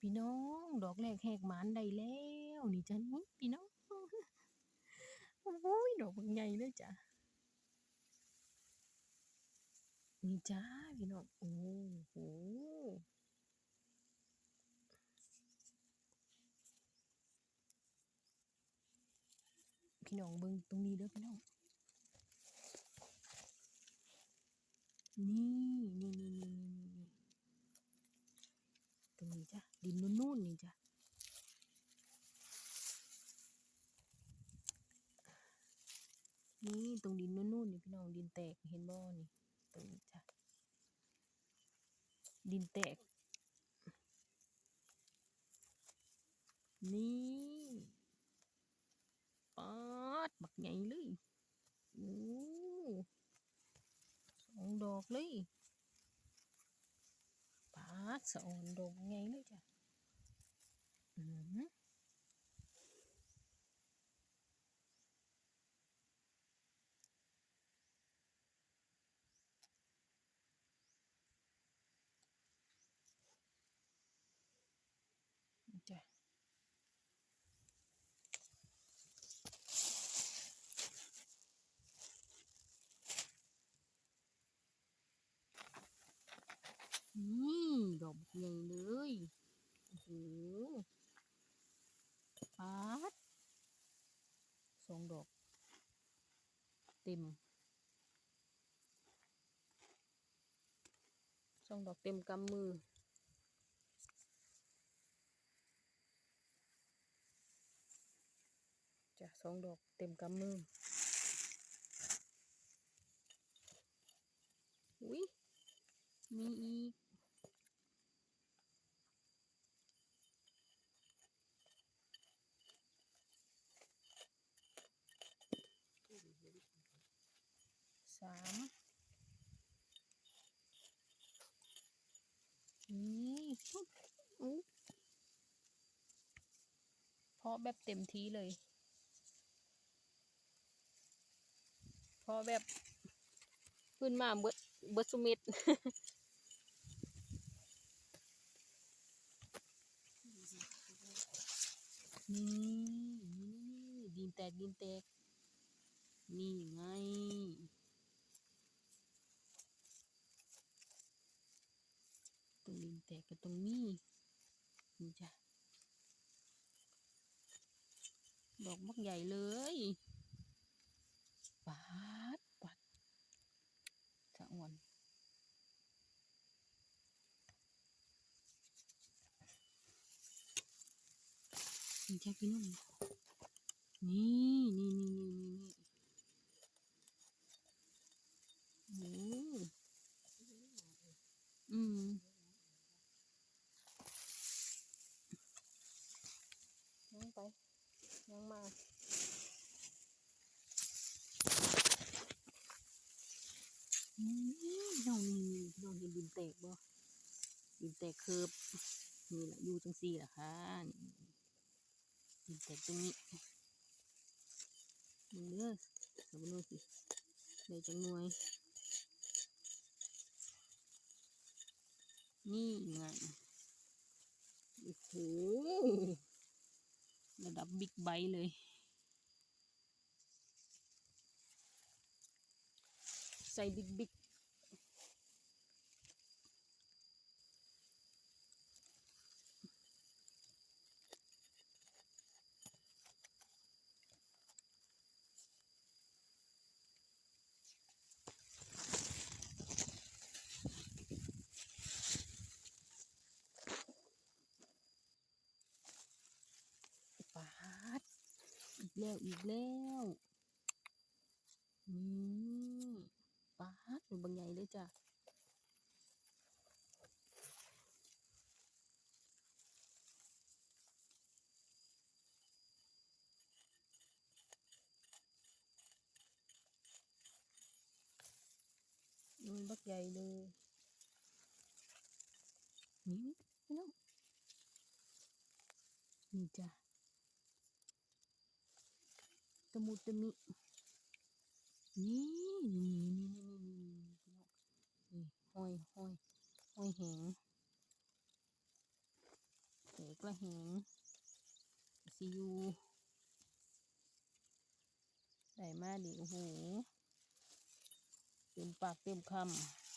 พี่น้อง ดอกแรกแหกหมานได้แล้วนี่จ้ะนี่พี่น้องโอ้ยดอกบักใหญ่เลยจ้ะนี่จ้าพี่น้องโอ้โหพี่น้องเบิ่งตรงนี้เด้อพี่น้องนี่นี่นี่นี่นี่นี่ตรงนี้ จ้ะดินนุ่นๆนี่จ้ะนี่ตรงดินนุ่นๆนี่พี่น้องดินแตกเห็นบ่นี่ตรงนี้จ้ะดินแตก นี่ป๊าดบักใหญ่เลยโอ้สองดอกเลย ป๊าดสะออนดอกใหญ่เลยจ้ะอืมจ้ะ นี่ดอกบักใหญ่เลยโอ้โหปาดสองดอก เต็มสองดอกเต็มกำมือ จะสองดอกเต็มกำมือ อุ้ยมีอีก สามนี่ปุ๊บเพาะแบบเต็มที่เลย เพาะแบบขึ้นมาเบิดเบิดสุเมิดนี่นี่ ดินแตกดินแตก นี่ไง ตรงดินแต กกับตรงนี้นี่จ้ะดอกมักใหญ่เลยปาดปัดสะอ่อนนี่จ้ะพี่น้องนี่นี่นี่นี่นี่นี่โอ้อืมยังไป ยังมา อืมน้องนี่น้องเห็นดินแตกบ่ ดินแตกเคิบนี่แหละอยู่จังซี่ล่ะค่ะดินแตกตรงนี้มึงเด้อสมนุสิได้จังหน่วย นี่ไงโอ้โหระดับบิ๊กไบเลยใส่บิ๊กบิ๊กปาดอีก แล้วอีกแล้วนี่ปาดเป็นบางใหญ่เลยจ้ะมันบักใหญ่เลยนี่พี่น้องนี่จ้ะ ตะมุตะมินี่นี่นี่นี่นี่นี่นี่นี่ห้อยห้อยห้อยแหงกระเหงซีอยูได้มาดิโอ้โหเต็มปากเต็มคำ